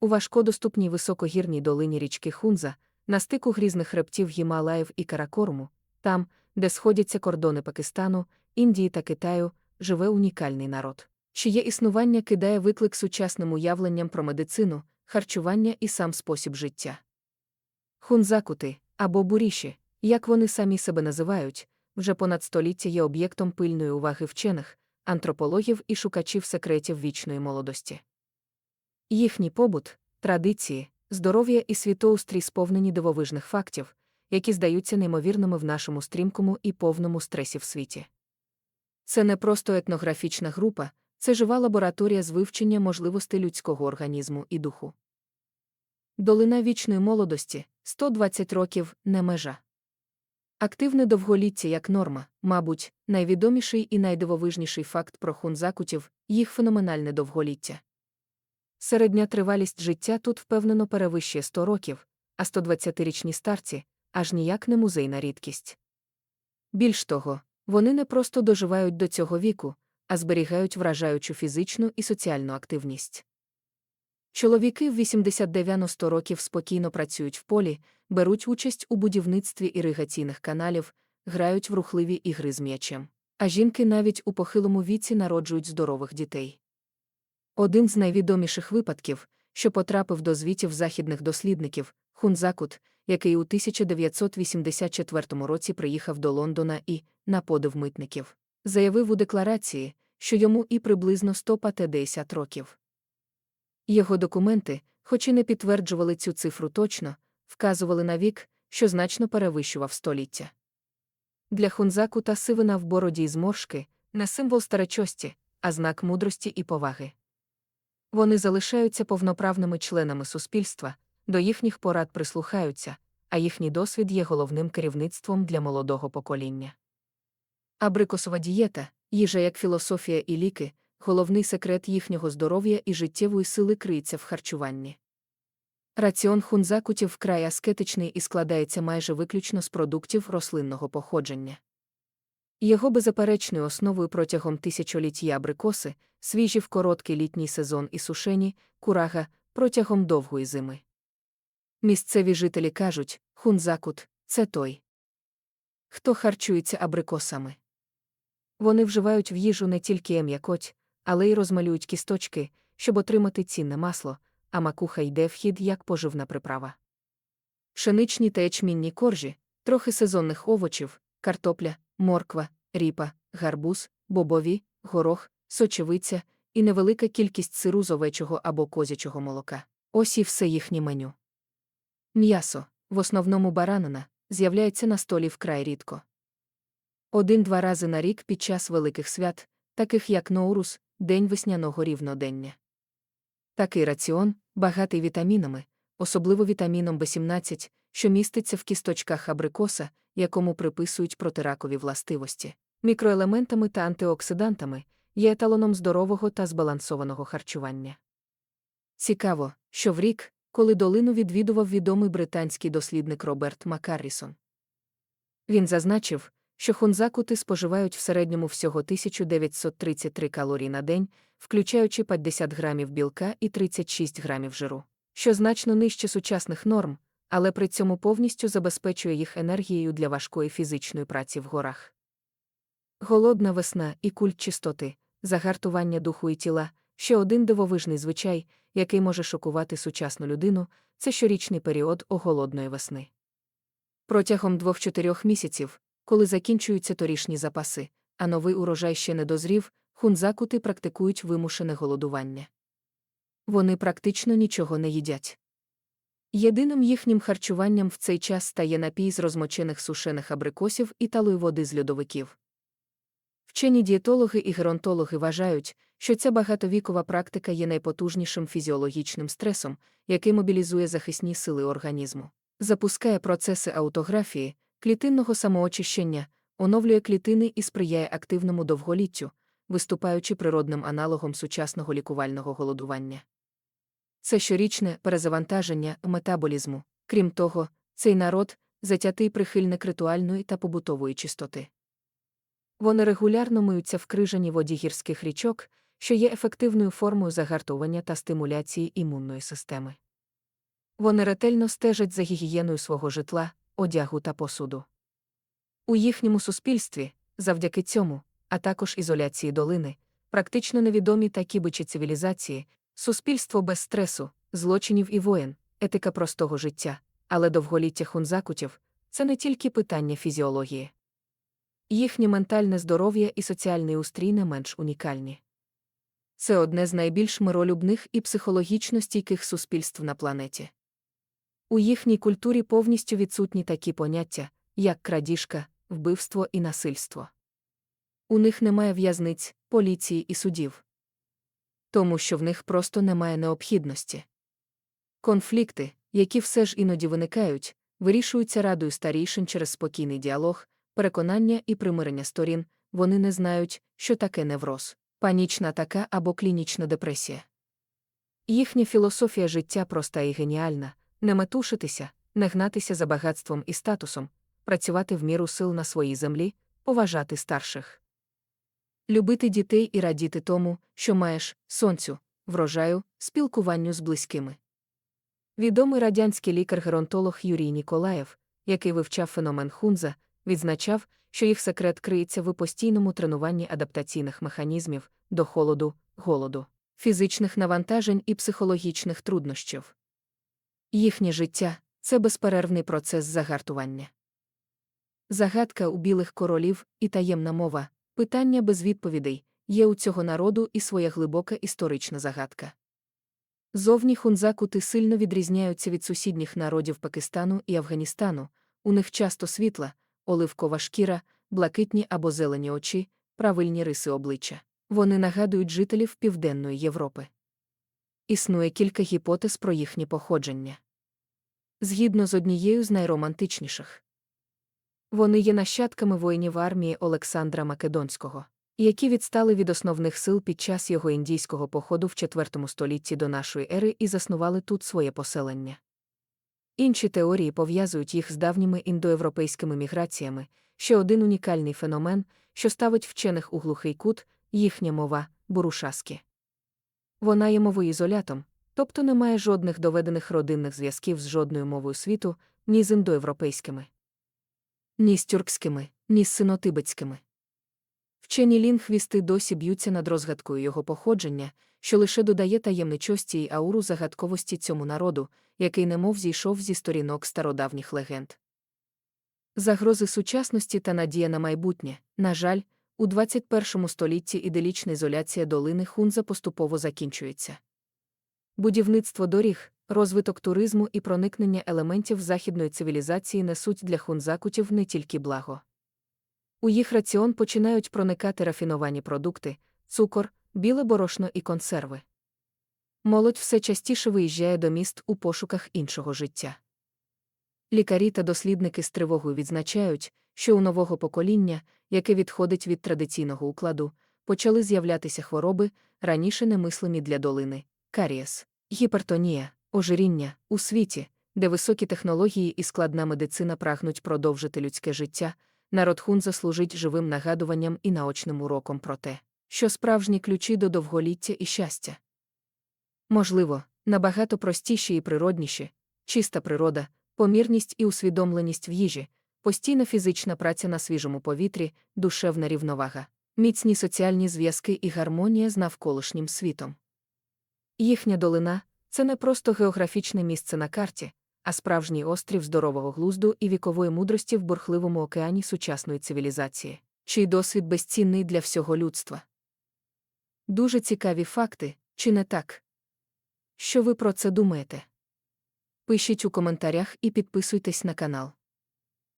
У важкодоступній високогірній долині річки Хунза, на стику грізних хребтів Гімалаїв і Каракоруму, там, де сходяться кордони Пакистану, Індії та Китаю, живе унікальний народ, чиє існування кидає виклик сучасним уявленням про медицину, харчування і сам спосіб життя. Хунзакути, або буріші, як вони самі себе називають, вже понад століття є об'єктом пильної уваги вчених, антропологів і шукачів секретів вічної молодості. Їхній побут, традиції, здоров'я і світоустрій сповнені дивовижних фактів, які здаються неймовірними в нашому стрімкому і повному стресі в світі. Це не просто етнографічна група, це жива лабораторія з вивчення можливостей людського організму і духу. Долина вічної молодості 120 років не межа. Активне довголіття як норма, мабуть, найвідоміший і найдивовижніший факт про хунзакутів їх феноменальне довголіття. Середня тривалість життя тут впевнено перевищує 100 років, а 120-річні старці аж ніяк не музейна рідкість. Більш того, вони не просто доживають до цього віку, а зберігають вражаючу фізичну і соціальну активність. Чоловіки в 80-90 років спокійно працюють в полі, беруть участь у будівництві іригаційних каналів, грають в рухливі ігри з м'ячем. А жінки навіть у похилому віці народжують здорових дітей. Один з найвідоміших випадків, що потрапив до звітів західних дослідників, Хунзакут, який у 1984 році приїхав до Лондона і, на подив митників, заявив у декларації, що йому і приблизно 150 років. Його документи, хоч і не підтверджували цю цифру точно, вказували на вік, що значно перевищував століття. Для Хунзакута сивина в бороді й зморшки не символ старечості, а знак мудрості і поваги. Вони залишаються повноправними членами суспільства, до їхніх порад прислухаються, а їхній досвід є головним керівництвом для молодого покоління. Абрикосова дієта, їжа як філософія і ліки, головний секрет їхнього здоров'я і життєвої сили криється в харчуванні. Раціон хунзакутів вкрай аскетичний і складається майже виключно з продуктів рослинного походження. Його беззаперечною основою протягом тисячоліть є абрикоси, свіжі в короткий літній сезон і сушені, курага протягом довгої зими. Місцеві жителі кажуть, хунзакут це той, хто харчується абрикосами. Вони вживають в їжу не тільки м'якоть, але й розмалюють кісточки, щоб отримати цінне масло, а макуха йде в хід як поживна приправа. Пшеничні та ячмінні коржі, трохи сезонних овочів, картопля, морква, ріпа, гарбуз, бобові, горох, сочевиця і невелика кількість сиру з овечого або козячого молока. Ось і все їхнє меню. М'ясо, в основному баранина, з'являється на столі вкрай рідко. Один-два рази на рік під час великих свят, таких як Ноурус, День весняного рівнодення. Такий раціон, багатий вітамінами, особливо вітаміном В17, що міститься в кісточках абрикоса, якому приписують протиракові властивості, мікроелементами та антиоксидантами, є еталоном здорового та збалансованого харчування. Цікаво, що в рік, коли долину відвідував відомий британський дослідник Роберт Маккаррісон. Він зазначив, що хунзакути споживають в середньому всього 1933 калорій на день, включаючи 50 грамів білка і 36 грамів жиру, що значно нижче сучасних норм, але при цьому повністю забезпечує їх енергією для важкої фізичної праці в горах. Голодна весна і культ чистоти, загартування духу і тіла ще один дивовижний звичай, який може шокувати сучасну людину, це щорічний період оголодної весни. Протягом двох-чотирьох місяців, коли закінчуються торішні запаси, а новий урожай ще не дозрів, хунзакути практикують вимушене голодування. Вони практично нічого не їдять. Єдиним їхнім харчуванням в цей час стає напій з розмочених сушених абрикосів і талої води з льодовиків. Вчені дієтологи і геронтологи вважають, що ця багатовікова практика є найпотужнішим фізіологічним стресом, який мобілізує захисні сили організму, запускає процеси аутографії, клітинного самоочищення, оновлює клітини і сприяє активному довголіттю, виступаючи природним аналогом сучасного лікувального голодування. Це щорічне перезавантаження метаболізму. Крім того, цей народ затятий прихильник ритуальної та побутової чистоти. Вони регулярно миються в крижаній воді гірських річок, що є ефективною формою загартування та стимуляції імунної системи. Вони ретельно стежать за гігієною свого житла, одягу та посуду. У їхньому суспільстві, завдяки цьому, а також ізоляції долини, практично невідомі такі бичі цивілізації, суспільство без стресу, злочинів і воєн, етика простого життя, але довголіття хунзакутів це не тільки питання фізіології. Їхнє ментальне здоров'я і соціальний устрій не менш унікальні. Це одне з найбільш миролюбних і психологічно стійких суспільств на планеті. У їхній культурі повністю відсутні такі поняття, як крадіжка, вбивство і насильство. У них немає в'язниць, поліції і судів. Тому що в них просто немає необхідності. Конфлікти, які все ж іноді виникають, вирішуються радою старішин через спокійний діалог, переконання і примирення сторін, вони не знають, що таке невроз, панічна така або клінічна депресія. Їхня філософія життя проста і геніальна не метушитися, не гнатися за багатством і статусом, працювати в міру сил на своїй землі, поважати старших. Любити дітей і радіти тому, що маєш сонцю, врожаю, спілкуванню з близькими. Відомий радянський лікар-геронтолог Юрій Ніколаєв, який вивчав феномен Хунза, відзначав, що їх секрет криється в постійному тренуванні адаптаційних механізмів до холоду, голоду, фізичних навантажень і психологічних труднощів. Їхнє життя це безперервний процес загартування. Загадка у білих королів і таємна мова, питання без відповідей, є у цього народу і своя глибока історична загадка. Зовні хунзакути сильно відрізняються від сусідніх народів Пакистану і Афганістану, у них часто світла, оливкова шкіра, блакитні або зелені очі, правильні риси обличчя. Вони нагадують жителів Південної Європи. Існує кілька гіпотез про їхнє походження. Згідно з однією з найромантичніших. Вони є нащадками воїнів армії Олександра Македонського, які відстали від основних сил під час його індійського походу в IV столітті до нашої ери і заснували тут своє поселення. Інші теорії пов'язують їх з давніми індоєвропейськими міграціями, ще один унікальний феномен, що ставить вчених у глухий кут, їхня мова бурушаски. Вона є мовою ізолятом, тобто не має жодних доведених родинних зв'язків з жодною мовою світу, ні з індоєвропейськими, ні з тюркськими, ні з синотибетськими. Вчені лінгвісти досі б'ються над розгадкою його походження, що лише додає таємничості й ауру загадковості цьому народу, який немов зійшов зі сторінок стародавніх легенд. Загрози сучасності та надія на майбутнє, на жаль, у 21 столітті іделічна ізоляція долини Хунза поступово закінчується. Будівництво доріг, розвиток туризму і проникнення елементів західної цивілізації несуть для хунзакутів не тільки благо. У їх раціон починають проникати рафіновані продукти, цукор, біле борошно і консерви. Молодь все частіше виїжджає до міст у пошуках іншого життя. Лікарі та дослідники з тривогою відзначають, що у нового покоління, яке відходить від традиційного укладу, почали з'являтися хвороби, раніше немислимі для долини, карієс, гіпертонія, ожиріння у світі, де високі технології і складна медицина прагнуть продовжити людське життя, народ хун заслужить живим нагадуванням і наочним уроком про те, що справжні ключі до довголіття і щастя. Можливо, набагато простіші і природніші, чиста природа, помірність і усвідомленість в їжі, постійна фізична праця на свіжому повітрі, душевна рівновага, міцні соціальні зв'язки і гармонія з навколишнім світом. Їхня долина це не просто географічне місце на карті, а справжній острів здорового глузду і вікової мудрості в бурхливому океані сучасної цивілізації, чий досвід безцінний для всього людства. Дуже цікаві факти, чи не так? Що ви про це думаєте? Пишіть у коментарях і підписуйтесь на канал.